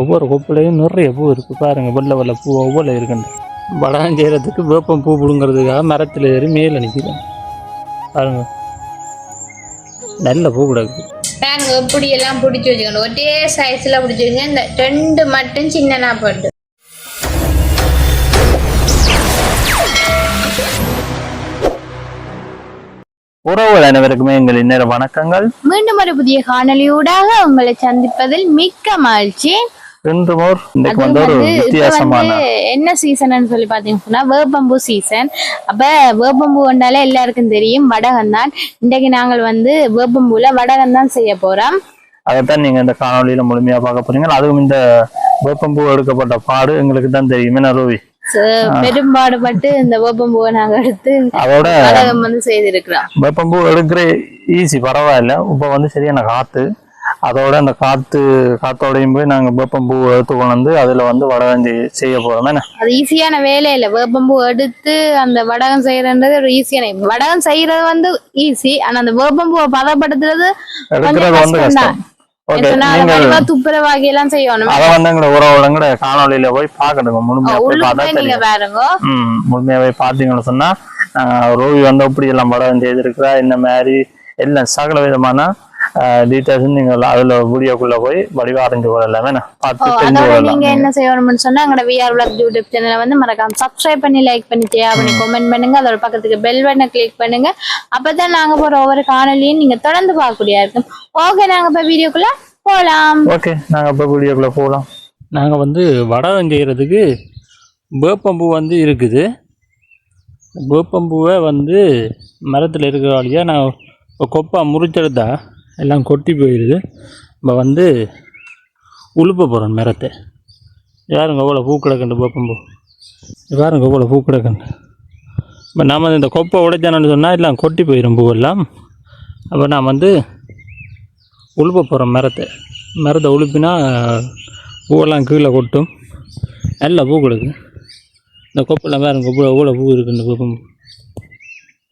ஒவ்வொரு கொப்புலையும் நிறைய பூ இருக்குது பாருங்க வெள்ளை வெள்ளை பூ ஒவ்வொரு இருக்குண்டு. வடகம் செய்கிறதுக்கு வேப்பம் பூ பிடுங்கிறதுக்காக மரத்தில் ஏறி மேலே நிற்கிறேன் பாருங்க. நல்ல பூ கிடக்கு பாருங்க இப்படி எல்லாம் பிடிச்சி வச்சுக்கணும். ஒரே சைஸ்ல பிடிச்சி வச்சுங்க இந்த ரெண்டு மட்டும் சின்னனா போட்டு. உறவுகள் அனைவருக்குமே எங்கள் இன்னொரு வணக்கங்கள். மீண்டும் ஒரு புதிய காணொலியூடாக உங்களை சந்திப்பதில் மிக்க மகிழ்ச்சி. இன்று மோர் இன்றைக்கு அது வந்து ஒரு வித்தியாசமான. என்ன சீசன் சொல்லி பாத்தீங்கன்னா வேப்பம்பூ சீசன் அப்ப வேப்பம்பூ வந்தாலே எல்லாருக்கும் தெரியும் வடகம் தான். இன்றைக்கு நாங்கள் வந்து வேப்பம்பூல வடகம் தான் செய்ய போறோம். அதைத்தான் நீங்க இந்த காணொளியில முழுமையா பார்க்க போறீங்க. அதுவும் இந்த வேப்பம்பூ எடுக்கப்பட்ட பாடு எங்களுக்கு தான் தெரியும். என்ன So, பெரும்பாடுபட்டு இந்த வேப்பம்பூவை நாங்க எடுத்து அதோட வந்து செய்திருக்கிறோம். வேப்பம்பூ எடுக்கிற ஈஸி பரவாயில்ல. இப்போ வந்து சரியான காத்து. அதோட அந்த காத்து காத்தோடையும் போய் நாங்க வேப்பம்பூ எடுத்து கொண்டு வந்து அதுல வந்து வடகஞ்சி செய்ய போறோம். என்ன? அது ஈஸியான வேலை இல்ல. வேப்பம்பூ எடுத்து அந்த வடகம் செய்யறன்றது ஒரு ஈஸியான வடகம் செய்யறது வந்து ஈஸி. ஆனா அந்த வேப்பம்பூவை பதப்படுத்துறது எடுக்கிறது வந்து கஷ்டம். ஓகே சொன்னா அதை நீங்கள் வடிவா துப்புரவாகி எல்லாம் செய்யணும். அதை வந்து காணொளியில போய் பார்க்கணுங்க. முழுமையா போய் பார்த்தா போய் பார்த்தீங்கன்னு சொன்னா ரோவி வந்து எப்படி எல்லாம் படம் செய்திருக்கிறா இந்த மாதிரி எல்லாம் சகல விதமான டீட்டெயில்ஸ் அதுல வீடியோக்குள்ள போய் வடிவா அறிஞ்சு கொள்ளலாம். ஓ, பார்த்து நீங்க என்ன செய்யணும்னு சொன்னா எங்களோட விஆர் விளாக் யூடியூப் சேனலை வந்து மறக்காம சப்ஸ்கிரைப் பண்ணி லைக் பண்ணி ஷேர் பண்ணி கமெண்ட் பண்ணுங்க. அதோட பக்கத்துக்கு பெல் பட்டனை கிளிக் பண்ணுங்க. அப்பதான் நாங்க போற ஒவ்வொரு காணொலியும் நீங்க தொடர்ந்து பார்க்கக்கூடியா இருக்கும். ஓகே நாங்க இப்ப வீடியோக்குள்ள போலாம். ஓகே நாங்க இப்போ வீடியோக்குள்ள போகலாம் நாங்க வந்து வடகம் செய்யறதுக்கு வேப்பம்பூ வந்து இருக்குது. வேப்பம்பூவை வந்து மரத்தில் இருக்கிற வழியா நான் இப்போ கொப்பா முறிச்செடுத்தா எல்லாம் கொட்டி போயிடுது இப்போ வந்து உழுப்ப போகிறோம் மரத்தை யாருங்க எவ்வளோ பூ கிடக்குண்டு வேப்பம்பூ பாருங்க எவ்வளோ பூ கிடக்குண்டு இப்போ நாம் இந்த கொப்பை உடைச்சானு சொன்னால் எல்லாம் கொட்டி போயிடும் பூவெல்லாம். அப்போ நான் வந்து உழுப்ப போகிறோம் மரத்தை மரத்தை உழுப்பினா பூவெல்லாம் கீழே கொட்டும். நல்ல பூ கொடுக்கு. இந்த கொப்பெல்லாம் வேறு கொப்பு எவ்வளோ பூ இருக்குது இந்த கொப்பு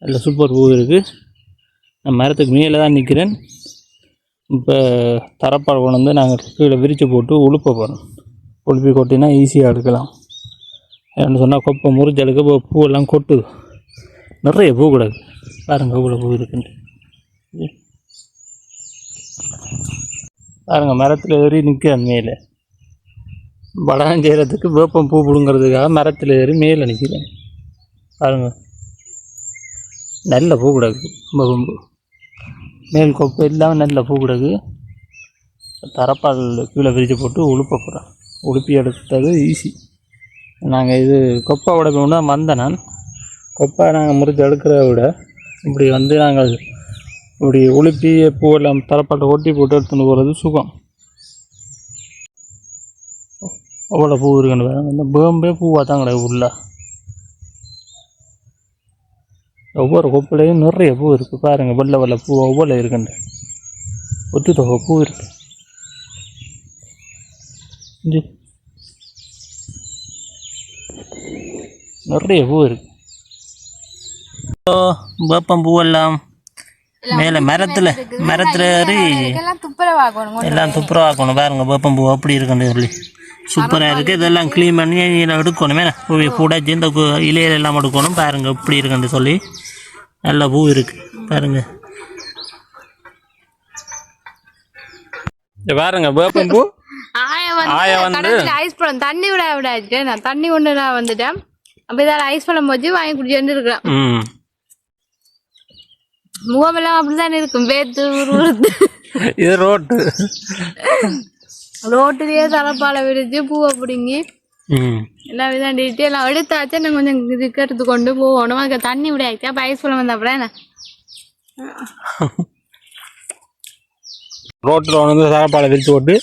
நல்ல சூப்பர் பூ இருக்குது நான் மரத்துக்கு மேலே தான் நிற்கிறேன் இப்போ தரப்பால் கொண்டு வந்து நாங்கள் கீழே விரித்து போட்டு உழுப்ப போகிறோம் உழுப்பி கொட்டினா ஈஸியாக எடுக்கலாம். ஏன்னு சொன்னால் கொப்பை முறிஞ்சலுக்கு இப்போ பூவெல்லாம் கொட்டுது நிறைய பூ கிடக்கு பாருங்க இவ்வளோ பூ இருக்குன்னு. பாருங்க மரத்தில் ஏறி நிற்க மேலே. வடகம் செய்கிறதுக்கு வேப்பம் பூ பிடுங்கிறதுக்காக மரத்தில் ஏறி மேலே நிற்கிறேன் பாருங்கள் நல்ல பூ கிடக்கு ரொம்ப. மேல் கொப்பு எல்லாம் நல்ல பூ கிடக்கு. தரப்பால் கீழே விரித்து போட்டு உழுப்ப போகிறேன் உழுப்பி எடுத்தது ஈஸி நாங்கள் இது கொப்பை உடைப்போம்னா வந்தேன் நான். கொப்பை நாங்கள் முறித்து எடுக்கிறத விட இப்படி வந்து நாங்கள் இப்படி உளுப்பி பூவெல்லாம் தரப்பாட்டை ஒட்டி போட்டு எடுத்துன்னு போகிறது சுகம். அவ்வளோ பூ இருக்குன்னு பாருங்க இந்த பேம்பே பூவாக தான் கிடையாது உள்ள. ஒவ்வொரு கொப்புலையும் நிறைய பூ இருக்குது பாருங்க வெள்ளை வெள்ளை பூ ஒவ்வொரு இருக்குண்டு ஒத்து தொகை பூ இருக்கு. நிறைய பூ இருக்கு வேப்பம் பூவெல்லாம் மேலே மரத்தில் மரத்தில் ஏறி எல்லாம் துப்புரவாக்கணும் பாருங்க வேப்பம் பூ அப்படி இருக்குன்னு சொல்லி சூப்பராக இருக்குது இதெல்லாம் க்ளீன் பண்ணி எடுக்கணுமே பூ புடைச்சி இந்த கு- இலையில எல்லாம் எடுக்கணும் பாருங்க இப்படி இருக்குன்னு சொல்லி நல்ல பூ இருக்கு. பாருங்க. இங்க பாருங்க வேப்பம் பூ. ஆயா வந்து ஐஸ் பழம் தண்ணி விட விடாச்சு நான் தண்ணி கொண்டு நான் வந்துட்டேன். அப்ப இதால ஐஸ் பழம் வச்சு வாங்கி குடிச்சு இருக்கிறேன் ம். முகமெல்லாம் அப்படிதான் இருக்கும். வேத்து உருவுறது. இது ரோட்டு. ரோட்டிலேயே தலப்பால விரிச்சு பூவை பிடுங்கி எல்லாம் விதான் டீட்டு எல்லாம் எடுத்தாச்சு நான் கொஞ்சம் இதுக்கு எடுத்து கொண்டு போகணும். அதுக்கு தண்ணி விடாச்சு அப்போ ஐஸ் பழம் வந்த அப்புறம் என்ன? ரோட்டில் வந்து சாப்பாடை விரித்து போட்டு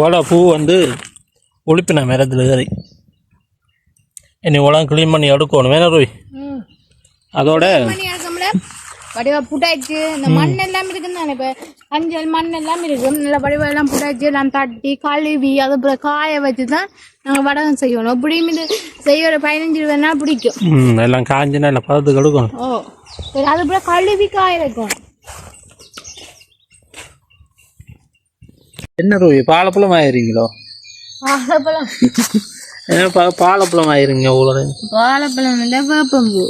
ஓலை பூ வந்து உளுப்பின மரத்தில் ஏறி இனி உலகம் க்ளீன் பண்ணி எடுக்கணும். வேணா ரூய். அதோட வடிவா புட்டாச்சு இந்த மண் எல்லாம் இருக்குன்னு தானே இப்போ மஞ்சள் மண் எல்லாம் இருக்கு நல்ல வடிவா எல்லாம் புட்டாச்சு எல்லாம் தட்டி கழுவி அது அப்புறம் காய வச்சு தான் நாங்கள் வடகம் செய்யணும். இப்படியும் இது செய்ய ஒரு பதினஞ்சு இருபது நாள் பிடிக்கும் எல்லாம் காஞ்சினா இல்லை பதத்துக்கு எடுக்கணும் ஓ சரி அது அப்புறம் கழுவி காய வைக்கணும் என்ன ரூபி பாலப்பழம் ஆயிருங்களோ வாழைப்பழம் என்ன பா பாலப்பழம் ஆயிருங்க உங்களோட? வாழைப்பழம் இல்லை வேப்பம்பூ.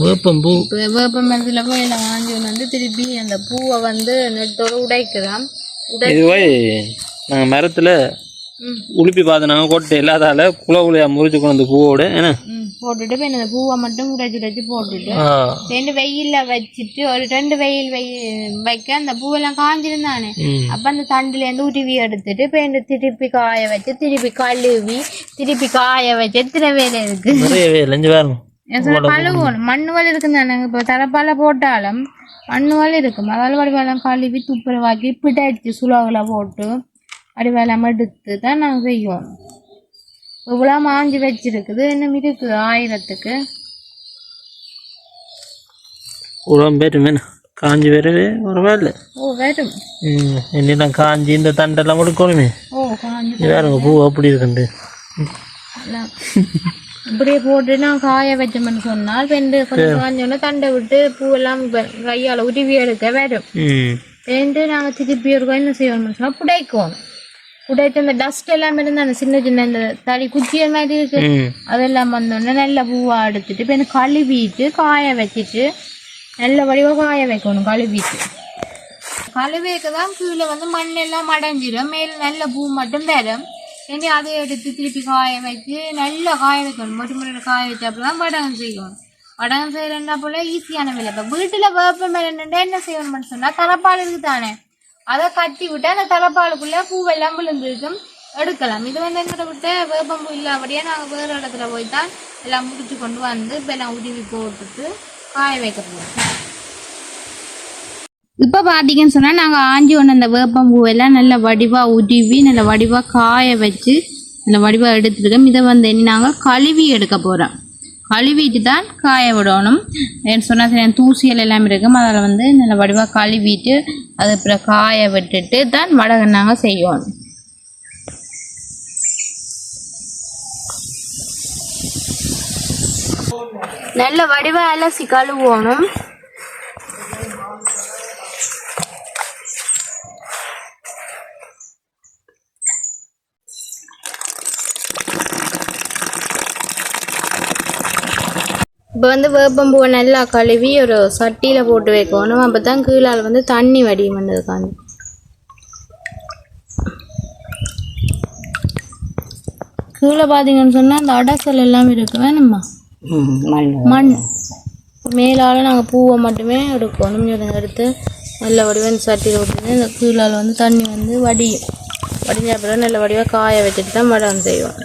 வேப்பம்பூ. இப்போ வேப்ப மரத்தில் போய் எல்லாம் வாங்கி வந்து திருப்பி அந்த பூவை வந்து நெட்டோட உடைக்குதான் உடை இது போய் நாங்கள் மரத்தில் உளுப்பி பார்த்து நாங்கள் கொட்டை இல்லாதால குல குலையா முறிச்சு கொண்டு வந்து பூவோட என்ன? ம் போட்டுட்டு இப்போ இந்த பூவை மட்டும் உடைச்சு உடைச்சு போட்டுட்டு ரெண்டு வெயில்ல வச்சுட்டு ஒரு ரெண்டு வெயில் வெய் வைக்க அந்த பூவெல்லாம் காஞ்சிருந்தானே. அப்ப அந்த தண்டுல இருந்து உருவி எடுத்துட்டு இந்த திருப்பி காய வச்சு திருப்பி கழுவி திருப்பி காய வச்சு எத்தனை வேலை இருக்கு? நிறையவே இல்லைஞ்சு வேறு சொல்ல கழுவணும் மண்ணுவல் இருக்குதானே இப்போ தலப்பால போட்டாலும் மண்ணுவல் இருக்கும். அதால வடிவெல்லாம் கழுவி துப்புரவாக்கி பிடிச்சு சுலாவில் போட்டு வடிவெல்லாம் எடுத்து தான் நாங்கள் செய்வோம். இவ்வளோ மாஞ்சி வச்சிருக்குது. இன்னும் இருக்குது ஆயிரத்துக்கு. காஞ்சி வரவே ஒரு வேலை ஓ வரும் என்னெல்லாம் காஞ்சி இந்த தண்டெல்லாம் கொடுக்கணுமே. ஓ காஞ்சி வேறுங்க பூ அப்படி இருக்குண்டு. இப்படியே போட்டு நான் காய வச்சோம்னு சொன்னால் பெண்டு கொஞ்சம் காஞ்சோன்னா தண்டை விட்டு பூவெல்லாம் கையால் உருவி எடுக்க வரும். பெண்டு நாங்கள் திருப்பி ஒரு என்ன செய்யணும்னு சொன்னால் புடைக்கணும் புடைத்து அந்த டஸ்ட் எல்லாம் இருந்தா அந்த சின்ன சின்ன இந்த தடி குச்சிய மாதிரி இருக்கு. அதெல்லாம் வந்தோடனே நல்ல பூவாக எடுத்துட்டு எனக்கு கழுவிட்டு காய வச்சுட்டு நல்ல வடிவாக காய வைக்கணும் கழுவிட்டு. கழுவிக்கு தான் கீழே வந்து மண் எல்லாம் அடைஞ்சிடும் மேலே நல்ல பூ மட்டும் வரும் ஏண்டி அதை எடுத்து திருப்பி காய வச்சு நல்லா காய வைக்கணும். மொட்டு முறை காய வச்சு தான் வடகம் செய்யணும். வடகம் செய்யறேன்னா போல ஈஸியான வேலை. இப்போ வீட்டில் வேப்ப மேலே என்ன செய்யணும்னு சொன்னால் தலைப்பால் இருக்கு தானே அதை கட்டி விட்டு அந்த தலைப்பாலுக்குள்ளே பூவெல்லாம் விழுந்துருக்கும். எடுக்கலாம். இது வந்து எங்கிட்ட விட்டு வேப்பம்பூ இல்லாமடியே நாங்கள் வேறு இடத்துல போய் தான் எல்லாம் முடிச்சு கொண்டு வந்து இப்போ எல்லாம் உருவி போட்டுட்டு காய வைக்க போகிறோம் இப்போ பார்த்தீங்கன்னு சொன்னால் நாங்கள் ஆஞ்சி ஒன்று அந்த வேப்பம்பூவெல்லாம் நல்ல வடிவாக உருவி நல்ல வடிவாக காய வச்சு நல்ல வடிவாக எடுத்துருக்கோம். இதை வந்து இனி நாங்கள் கழுவி எடுக்க போகிறோம் கழுவிட்டு தான் காய விடணும். ஏன்னு சொன்னால் சரி தூசியல் எல்லாம் இருக்கும். அதில் வந்து நல்ல வடிவாக கழுவிட்டு அது அப்புறம் காய விட்டுட்டு தான் வடகை நாங்கள் செய்வோம். நல்ல வடிவாக அலசி கழுவணும் இப்போ வந்து வேப்பம்பூவை நல்லா கழுவி ஒரு சட்டியில் போட்டு வைக்கணும். அப்போ தான் கீழால் வந்து தண்ணி வடியும் பண்ணதுக்காண்டி கீழே பார்த்தீங்கன்னு சொன்னால் அந்த அடசல் எல்லாம் இருக்கு. வேணுமா? மண். மேலால் நாங்கள் பூவை மட்டுமே எடுக்கணும். எடுத்து நல்ல வடிவாக இந்த சட்டியில் விட்டு இந்த கீழால் வந்து தண்ணி வந்து வடியும். வடிஞ்ச அப்புறம் நல்ல வடிவாக காய வச்சுட்டு தான் வடம் செய்வோம்.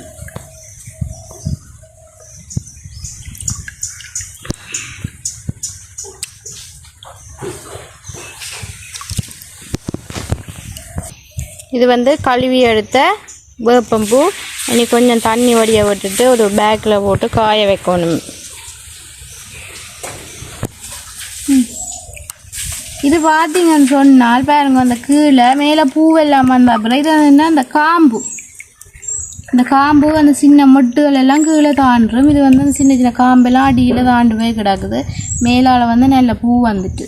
இது வந்து கழுவி எடுத்த வேப்பம்பூ. இனி கொஞ்சம் தண்ணி வடிய விட்டுட்டு ஒரு பேக்கில் போட்டு காய வைக்கணும். இது பார்த்தீங்கன்னு சொன்னால் பாருங்க அந்த கீழே மேலே பூவெல்லாம் வந்த அப்புறம் இது என்ன அந்த காம்பு. இந்த காம்பு அந்த சின்ன மொட்டுகள் எல்லாம் கீழே தாண்டும். இது வந்து அந்த சின்ன சின்ன காம்பெல்லாம் அடியில் தாண்டு போய் கிடக்குது. மேலால் வந்து நல்ல பூ வந்துட்டு.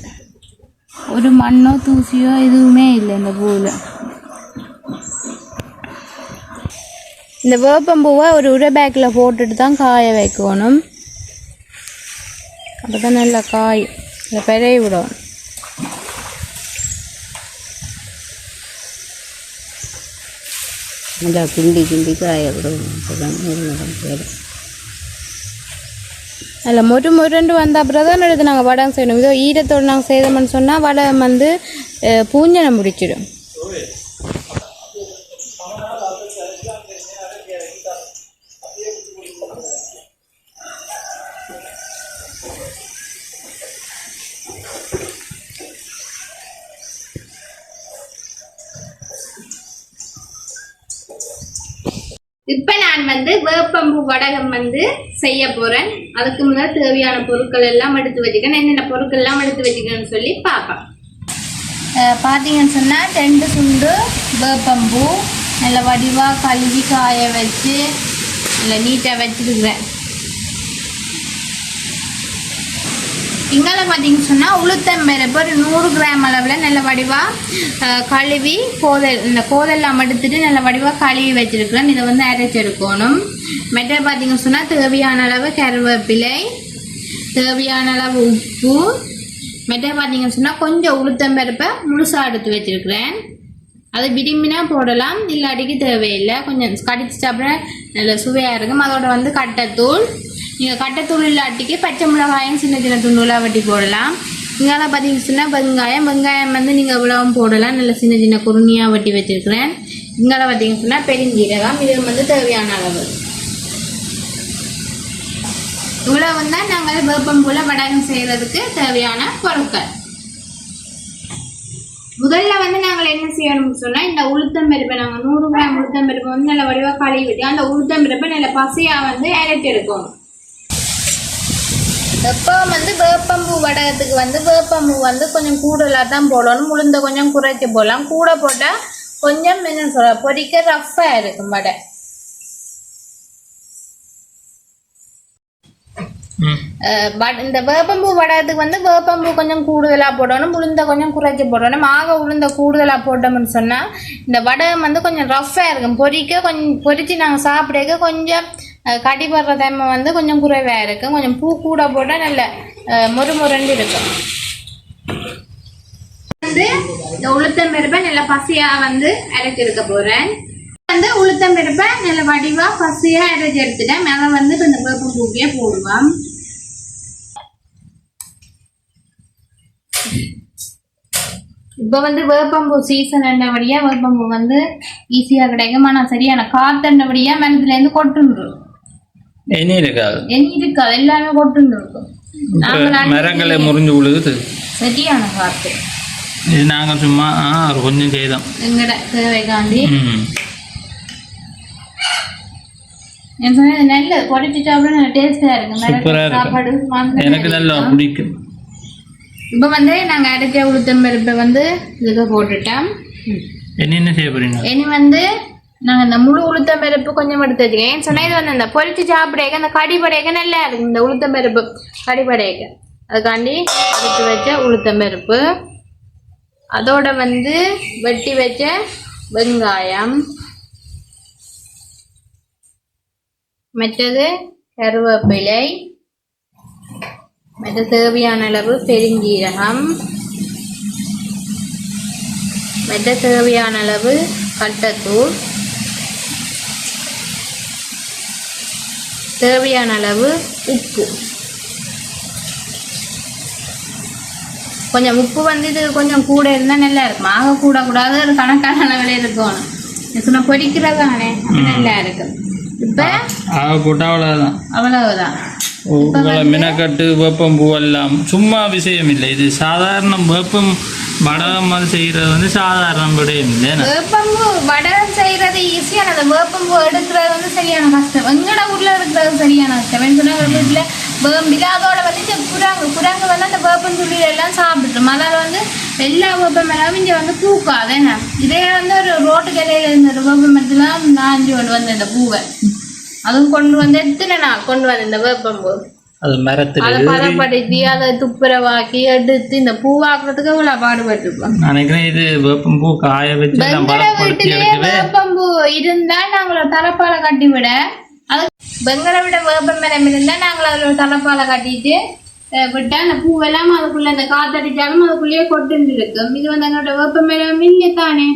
ஒரு மண்ணோ தூசியோ எதுவுமே இல்லை இந்த பூவில். இந்த வேப்பம்பூவை ஒரு உரை பேக்கில் போட்டுட்டு தான் காய வைக்கணும். அப்போ தான் நல்லா காய் இந்த பெரிய விடும் நல்லா கிண்டி கிண்டி காய விடணும் அப்பதான் நெருங்கடம் போயிடும் அதில் மொறு மொருண்டு வந்த அப்புறம் தான் எடுத்து நாங்கள் வடம் செய்யணும். இதோ ஈரத்தோடு நாங்கள் செய்தோம்னு சொன்னால் வடம் வந்து பூஞ்சனை முடிச்சிடும். இப்போ நான் வந்து வேப்பம்பு வடகம் வந்து செய்ய போகிறேன் அதுக்கு முன்னாடி தேவையான பொருட்கள் எல்லாம் எடுத்து வச்சுக்கேன் என்னென்ன பொருட்கள் எல்லாம் எடுத்து வச்சுக்கணும்னு சொல்லி பார்ப்பேன் பார்த்தீங்கன்னு சொன்னால் ரெண்டு துண்டு வேப்பம்பூ நல்ல வடிவாக கழுவி காய வச்சு இல்லை நீட்டாக வச்சுருக்குறேன். இங்கால பார்த்தீங்கன்னு சொன்னால் உளுத்தம்பருப்பு ஒரு நூறு கிராம் அளவில் நல்ல வடிவாக கழுவி கோதல் இந்த கோதெல்லாம் எடுத்துட்டு நல்ல வடிவாக கழுவி வச்சிருக்கிறேன் இதை வந்து அரைச்சி எடுக்கணும். மெட்டர் பார்த்தீங்கன்னு சொன்னால் தேவையான அளவு கருவேப்பிலை தேவையான அளவு உப்பு. மெட்டர் பார்த்தீங்கன்னு சொன்னால் கொஞ்சம் உளுத்தம்பருப்பை முழுசாக எடுத்து வச்சிருக்கிறேன். அது விரும்பினா போடலாம் இல்லாட்டிக்கு தேவையில்லை. கொஞ்சம் கடிச்சு சாப்பிட நல்ல சுவையாக இருக்கும். அதோட வந்து கட்டத்தூள் நீங்கள் கட்டத்தூள் இல்லாட்டிக்கு பச்சை மிளகாயும் சின்ன சின்ன துண்டுகளாக வெட்டி போடலாம். இங்கெல்லாம் பார்த்தீங்கன்னா வெங்காயம் வெங்காயம் வந்து நீங்கள் இவ்வளவும் போடலாம். நல்ல சின்ன சின்ன குருணியாக வெட்டி வச்சுருக்கிறேன். இங்கெல்லாம் பார்த்தீங்கன்னா பெருஞ்சீரகம் இது வந்து தேவையான அளவு. இவ்வளவு தான் நாங்கள் வேப்பம் போல வடகம் செய்கிறதுக்கு தேவையான பொருட்கள். முதல்ல வந்து நாங்கள் என்ன செய்யணும்னு சொன்னால் இந்த உளுத்தம் பருப்பை நாங்கள் நூறு கிராம் உளுத்தம் பருப்பை வந்து நல்ல வடிவாக கழுவி விட்டு அந்த உளுத்தம் பருப்பை நல்ல பசையாக வந்து இறக்கி எடுக்கணும். எப்போ வந்து வேப்பம்பூ வடகத்துக்கு வந்து வேப்பம்பூ வந்து கொஞ்சம் கூடுதலாக தான் போடணும். உளுந்த கொஞ்சம் குறைச்சி போடலாம். கூட போட்டால் கொஞ்சம் என்ன சொல்ல பொரிக்க ரஃப்பாக இருக்கும் வடை. இந்த வேப்பம்பூ வடகத்துக்கு வந்து வேப்பம்பூ கொஞ்சம் கூடுதலாக போடணும். உளுந்த கொஞ்சம் குறைச்சி போடணும். ஆக உளுந்த கூடுதலாக போட்டோம்னு சொன்னால் இந்த வடகம் வந்து கொஞ்சம் ரஃப்பாக இருக்கும். பொரிக்க கொஞ்சம் பொரிச்சு நாங்கள் சாப்பிடக்க கொஞ்சம் கடிபடுற தன்மை வந்து கொஞ்சம் குறைவாக இருக்கும். கொஞ்சம் பூ கூட போட்டால் நல்ல மொறு மொரண்டு இருக்கும். வந்து இந்த உளுத்தம் பருப்பை நல்ல பசியாக வந்து அரைச்சி எடுக்க போகிறேன் வந்து உளுத்தம் பருப்பை நல்ல வடிவாக பசியாக அரைச்சி எடுத்துட்டேன். மேலே வந்து இப்போ இந்த வேப்பம் பூக்கியே போடுவோம். இப்போ வந்து வேப்பம்பூ சீசன் என்னபடியா வேப்பம்பூ வந்து ஈஸியாக கிடைக்கும். ஆனால் சரியான காத்தண்டபடியா மனதுலேருந்து கொட்டுன்றோம். இனி இருக்காது என்ன இருக்காது எல்லாமே இப்ப மரங்களை முறிஞ்சு விழுகுது சரியான காற்று இது நாங்கள் சும்மா ஒரு கொஞ்சம் செய்தோம் எங்கட தேவைக்காண்டி என் சொன்னது நல்ல குறைச்சி சாப்பிட நல்ல டேஸ்டா இருக்கு சூப்பரா மிளகு இருக்கும். சாப்பாடு எனக்கு நல்லா பிடிக்கும் இப்போ வந்து நாங்கள் அரைச்ச உளுத்தம் பருப்பை வந்து இதுக்கு போட்டுட்டோம் என்ன என்ன செய்ய போறீங்க இனி வந்து நாங்கள் இந்த முழு உளுத்தம் பருப்பு கொஞ்சம் எடுத்து வச்சுக்கேன் ஏன் சொன்னா இது வந்து இந்த பொரிச்சு சாப்பிடக்க இந்த கடிப்படையக்க நல்லா இருக்கு இந்த உளுத்தம் பருப்பு கடிப்படையக்க. அதுக்காண்டி எடுத்து வச்ச உளுத்தம் பருப்பு. அதோட வந்து வெட்டி வச்ச வெங்காயம். மற்றது கருவேப்பிலை. மற்ற தேவையான அளவு பெருஞ்சீரகம். மற்ற தேவையான அளவு கட்டத்தூள். தேவையான அளவு உப்பு. கொஞ்சம் உப்பு வந்து இது கொஞ்சம் கூட இருந்தால் நல்லா இருக்கும். ஆக கூட கூடாது ஒரு கணக்கான அளவில் இருக்கணும் சொன்ன பொரிக்கிறது தானே நல்லா இருக்கும். இப்போ ஆக போட்டால் அவ்வளோதான் அவ்வளவுதான். மினக்கட்டு வேப்பம் பூவெல்லாம் சும்மா விஷயம் இல்லை இது சாதாரண வேப்பம் வடகம் மாதிரி செய்கிறது வந்து சாதாரண விடயம் வேப்பம்பூ வடை செய்யறது ஈஸியான அந்த வேப்பம்பூ எடுக்கிறது வந்து சரியான கஷ்டம். எங்கட ஊர்ல இருக்கிறது சரியான கஷ்டம். என்ன சொன்னா ஒரு அதோட வந்து இந்த குரங்கு குரங்கு வந்து அந்த வேப்பம் வேப்பந்துள்ளி எல்லாம் சாப்பிட்டுரும் அதால் வந்து எல்லா வேப்ப மரமும் இங்கே வந்து பூக்காது. என்ன? இதே வந்து ஒரு ரோட்டு கரையில இருந்த ஒரு வேப்ப நான் நாஞ்சு கொண்டு வந்தேன் இந்த பூவை. அதுவும் கொண்டு வந்து எத்தனை நாள் கொண்டு வந்தேன் இந்த வேப்பம்பூ? அது மரத்தில் பதப்படுத்தி அதை துப்புரவாக்கி எடுத்து இந்த பூவாக்குறதுக்கு இவ்வளவு பாடுபட்டிருப்போம் நினைக்கிறேன் இது வேப்பம் பூ காய வச்சு வீட்டிலேயே எடுக்கவே வேப்பம்பூ இருந்தா நாங்கள் தலைப்பால கட்டி விட. அது வெங்கட விட வேப்ப மரம் இருந்தா நாங்கள் அதில் ஒரு தலைப்பால கட்டிட்டு விட்டா அந்த பூவெல்லாம் அதுக்குள்ள அந்த காத்தடிச்சாலும் அதுக்குள்ளேயே கொட்டுன்னு இருக்கும் இது வந்து எங்களோட வேப்ப மரம் இல்லை தானே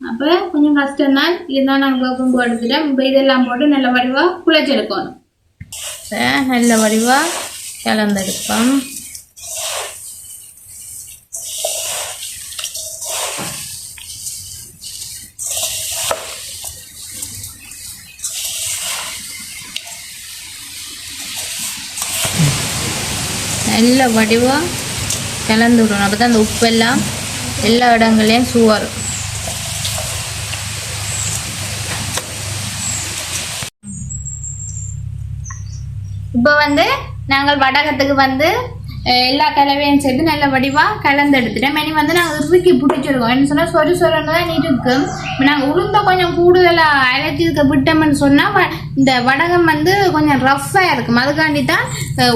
அப்ப கொஞ்சம் கஷ்டம் தான் இருந்தாலும் நாங்கள் வேப்பம்பூ எடுத்துட்டோம் இப்போ இதெல்லாம் போட்டு நல்ல வடிவா குழைச்செடுக்கணும் நல்ல வடிவா கலந்தெடுப்போம். நல்ல வடிவாக கலந்து விடணும். அப்போ தான் அந்த உப்பெல்லாம் எல்லா இடங்கள்லையும் சுவர் இப்போ வந்து நாங்கள் வடகத்துக்கு வந்து எல்லா கலவையும் சேர்த்து நல்ல வடிவாக கலந்து எடுத்துட்டேன் மெனி வந்து நாங்கள் இறுக்கி பிடிச்சிருக்கோம் என்ன சொன்னால் சொரு சொருன்னு தான் இருக்கும் நாங்கள் உளுந்த கொஞ்சம் கூடுதலாக அரைச்சி இருக்க விட்டோம்னு சொன்னால் இந்த வடகம் வந்து கொஞ்சம் ரஃப்பாக இருக்கும். அதுக்காண்டி தான்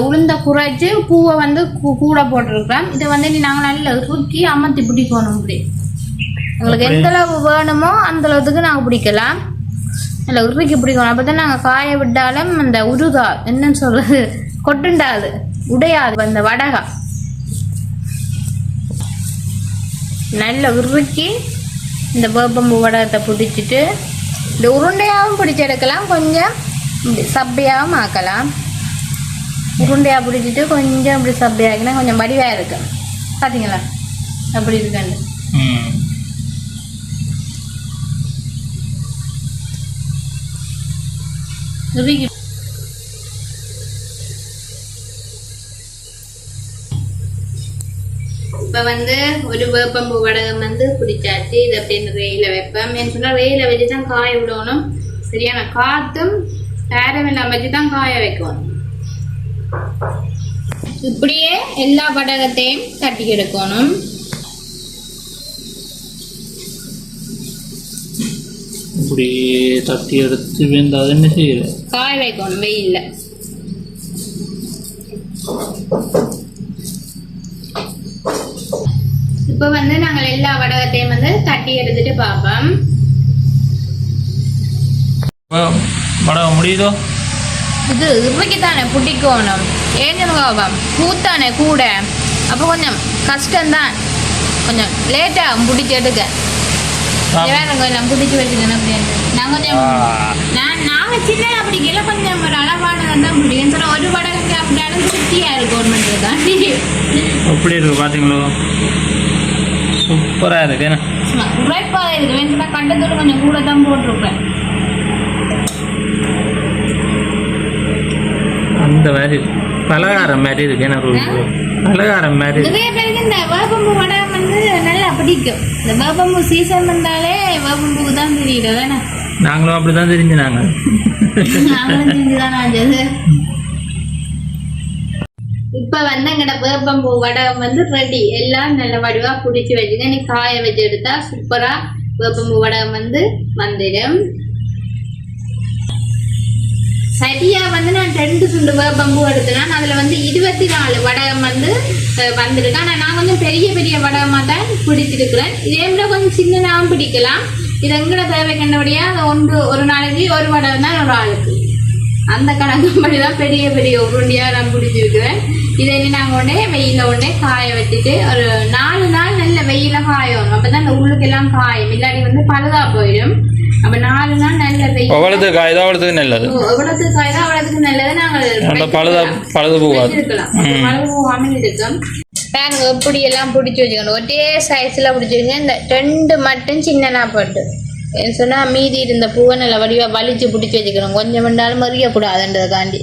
உளுந்த குறைச்சி பூவை வந்து கூட போட்டிருக்கிறோம். இதை வந்து நீ நாங்கள் நல்லா இறுக்கி அமர்த்தி பிடிக்கணும் இப்படி. உங்களுக்கு எந்த அளவு வேணுமோ அந்த அளவுக்கு நாங்கள் பிடிக்கலாம். இல்லை உருக்கி பிடிக்கணும் அப்போ தான் நாங்கள் காய விட்டாலும் அந்த உருகா என்னன்னு சொல்றது கொட்டுண்டாது உடையாது அந்த வடகா. நல்ல உருக்கி இந்த வேப்பம்பு வடகத்தை பிடிச்சிட்டு இந்த உருண்டையாகவும் பிடிச்செடுக்கலாம். கொஞ்சம் இப்படி சப்பையாகவும் ஆக்கலாம். உருண்டையாக பிடிச்சிட்டு கொஞ்சம் இப்படி சப்பையாக்கினா கொஞ்சம் வடிவாக இருக்கும். பார்த்தீங்களா அப்படி இருக்காண்டு ம் இப்போ வந்து ஒரு வேப்பம்பு வடகம் வந்து பிடிச்சாச்சு இதை அப்படியே ரெயில வைப்பேன். ஏன்னு சொன்னால் ரெயில வச்சு தான் காய விடணும். சரியான காற்றும் பேரம் இல்லாம வச்சு தான் காய வைக்கணும். இப்படியே எல்லா வடகத்தையும் தட்டி எடுக்கணும். இப்படி தட்டி எடுத்து வெந்தாது என்ன செய்யுது காய வைக்கணும் வெயில்ல இப்போ வந்து நாங்கள் எல்லா வடகத்தையும் வந்து தட்டி எடுத்துட்டு பார்ப்போம் வடகம் முடியுதோ? இது இறுக்கி தானே பிடிக்கணும் ஏன்னு பாபம் பூத்தானே கூட. அப்போ கொஞ்சம் கஷ்டம்தான். கொஞ்சம் லேட்டாக பிடிச்சி எடுக்க கொஞ்சம் பிடிச்சி வச்சுக்கணும் அப்படின்னு நான் கொஞ்சம் நான் சின்னதாக பிடிக்கல கொஞ்சம் ஒரு அளவானதாக தான் பிடிக்கும் சொன்னால் ஒரு எப்படி இருக்கு பார்த்தீங்களோ சூப்பராக இருக்கு என்ன? சும்மா உழைப்பாக இருக்கு வேணும்னா கண்டத்தோடு கொஞ்சம் கூட தான் போட்டிருப்பேன். அந்த மாதிரி பலகாரம் மாதிரி இருக்கு என்ன பலகாரம் மாதிரி இந்த வேப்பம்பூ வடை வந்து நல்லா பிடிக்கும். இந்த வேப்பம்பூ சீசன் வந்தாலே வேப்பம்பூக்கு தான் தெரியுது வேணா நாங்களும் அப்படி தான் தெரிஞ்சு நாங்களும் ஆச்சது இப்ப வந்து எங்கட வேப்பம்பூ வடை வந்து ரெடி எல்லாம் நல்ல வடிவா பிடிச்சி வச்சுங்க நீ காய வச்சு எடுத்தா சூப்பரா வேப்பம்பூ வடை வந்து வந்துடும். சரியா வந்து நான் ரெண்டு சுண்டு பம்பு எடுத்தேன். அதுல வந்து இருபத்தி நாலு வடகம் வந்து வந்திருக்கு. ஆனா நான் கொஞ்சம் பெரிய பெரிய வடகமா தான் பிடிச்சிருக்கிறேன் இதே விட கொஞ்சம் சின்னதாகவும் பிடிக்கலாம். இது எங்கட தேவை கண்டபடியா அது ஒன்று ஒரு நாளைக்கு ஒரு வடகம் தான் ஒரு ஆளுக்கு. அந்த கணக்குப்படி தான் பெரிய பெரிய உருண்டியாக நான் பிடிச்சிருக்கிறேன் இதை நாங்கள் உடனே வெயில உடனே காய வச்சுட்டு ஒரு நாலு நாள் நல்ல வெயில காயணும். அப்பதான் அந்த உள்ளுக்கெல்லாம் காயும். இல்லாட்டி வந்து பழுதா போயிடும். அப்ப நாலு நாள் காயுதோ நல்லது காயுதோ அவ்வளவுக்கு நல்லது நாங்கள் பழுதா பழுது போகாது மழை போகாமல் இருக்கும் எப்படி எல்லாம் பிடிச்சி வச்சுக்கணும் ஒரே சைஸ்ல பிடிச்சிருங்க இந்த ரெண்டு மட்டும் சின்னனா போட்டு சொன்னா மீதி இருந்த பூவை நல்ல வடிவா வலிச்சு பிடிச்சி வச்சுக்கணும் கொஞ்சம் வேண்டாலும் மறியக்கூடாதுன்றதுக்காண்டி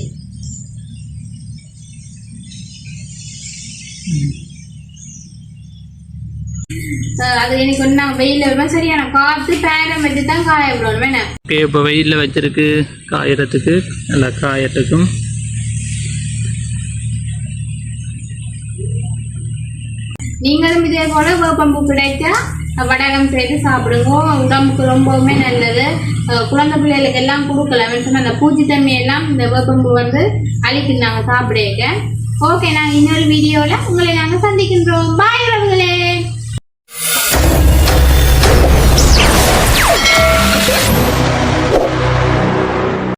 அது எனக்கு வந்து நான் வெயில வருவேன் சரியான காத்து பேரம் வச்சு தான் காய விடணும் வேணா ஓகே இப்போ வெயிலில் வச்சிருக்கு காயறதுக்கு. நல்லா காயறதுக்கும். நீங்களும் இதே போல வேப்பம்பூ கிடைச்சா வடகம் செய்து சாப்பிடுங்க. உடம்புக்கு ரொம்பவுமே நல்லது. குழந்தை பிள்ளைகளுக்கு எல்லாம் கொடுக்கலாம் சொன்ன அந்த பூச்சித்தன்மை எல்லாம் இந்த வேப்பம்பூ வந்து அழிக்குது நாங்கள் சாப்பிடுங்க ஓகே நாங்கள் இன்னொரு வீடியோவில் உங்களை நாங்கள் சந்திக்கின்றோம். பாய் உறவுகளே.